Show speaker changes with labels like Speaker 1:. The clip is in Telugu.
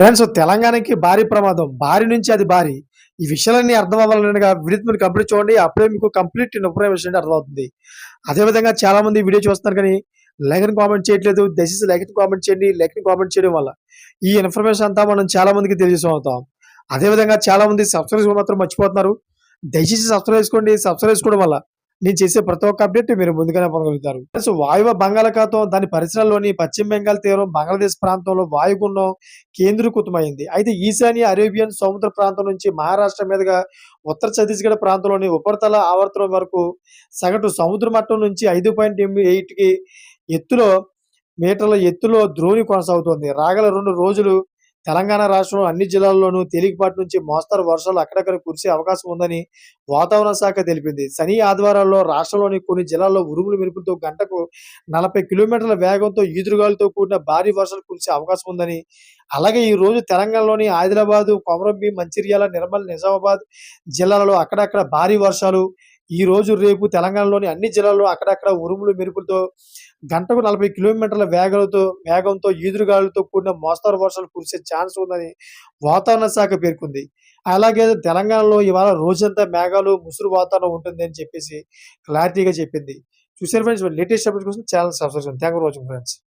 Speaker 1: ఫ్రెండ్స్ తెలంగాణకి భారీ ప్రమాదం. భారీ నుంచి అది భారీ. ఈ విషయాలన్నీ అర్థం అవ్వాలని వీడియో మీరు కంప్లీట్ చూడండి. అప్పుడే మీకు కంప్లీట్ ఇన్ఫర్మేషన్ అర్థమవుతుంది. అదేవిధంగా చాలా మంది వీడియో చూస్తున్నారు కానీ లైక్ కామెంట్ చేయట్లేదు. దయచేసి లైక్ కామెంట్ చేయండి. లైక్ కామెంట్ చేయడం వల్ల ఈ ఇన్ఫర్మేషన్ అంతా మనం చాలా మందికి తెలియజేస్తాం అదేవిధంగా చాలా మంది సబ్స్క్రైబ్ మాత్రం మర్చిపోతున్నారు. దయచేసి సబ్స్క్రైబ్ చేసుకోండి. సబ్స్క్రైబ్ చేసుకోవడం వల్ల నేను చేసే ప్రతి ఒక్క అప్డేట్ మీరు ముందుగానే పొందగలుగుతారు. సో వాయువ బంగాళాఖాతం దాని పరిసరాల్లోని పశ్చిమ బెంగాల్ తీరం బంగ్లాదేశ్ ప్రాంతంలో వాయుగుండం కేంద్రీకృతమైంది. అయితే ఈశాన్య అరేబియన్ సముద్ర ప్రాంతం నుంచి మహారాష్ట్ర మీదుగా ఉత్తర ఛత్తీస్గఢ్ ప్రాంతంలోని ఉపరితల ఆవర్తనం వరకు సగటు సముద్ర మట్టం నుంచి ఐదు పాయింట్ ఎయిట్కి ఎత్తులో మీటర్ల ఎత్తులో ద్రోణి కొనసాగుతోంది. రాగల రెండు రోజులు తెలంగాణ రాష్ట్రంలో అన్ని జిల్లాల్లోనూ తేలికపాటి నుంచి మోస్తరు వర్షాలు అక్కడక్కడ కురిసే అవకాశం ఉందని వాతావరణ శాఖ తెలిపింది. శని ఆదివారాల్లో రాష్ట్రంలోని కొన్ని జిల్లాల్లో ఉరుములు మెరుపులతో గంటకు నలభై కిలోమీటర్ల వేగంతో ఈదురుగాలితో కూడిన భారీ వర్షాలు కురిసే అవకాశం ఉందని అలాగే ఈ రోజు తెలంగాణలోని ఆదిలాబాద్ కొమరంబి మంచిర్యాల నిర్మల్ నిజామాబాద్ జిల్లాలలో అక్కడక్కడ భారీ వర్షాలు ఈ రోజు రేపు తెలంగాణలోని అన్ని జిల్లాల్లో అక్కడక్కడ ఉరుములు మెరుపులతో గంటకు నలభై కిలోమీటర్ల వేగంతో వేగంతో ఈదురుగాలులతో కూడిన మోస్తరు వర్షాలు కురిసే ఛాన్స్ ఉందని వాతావరణ శాఖ పేర్కొంది. అలాగే తెలంగాణలో ఇవాళ రోజంతా మేఘాలు ముసురు వాతావరణం ఉంటుంది అని చెప్పేసి క్లారిటీగా చెప్పింది. చూసారు ఫ్రెండ్స్ లేటెస్ట్ అప్డేట్ కోసం channel subscribe thank for watching friends.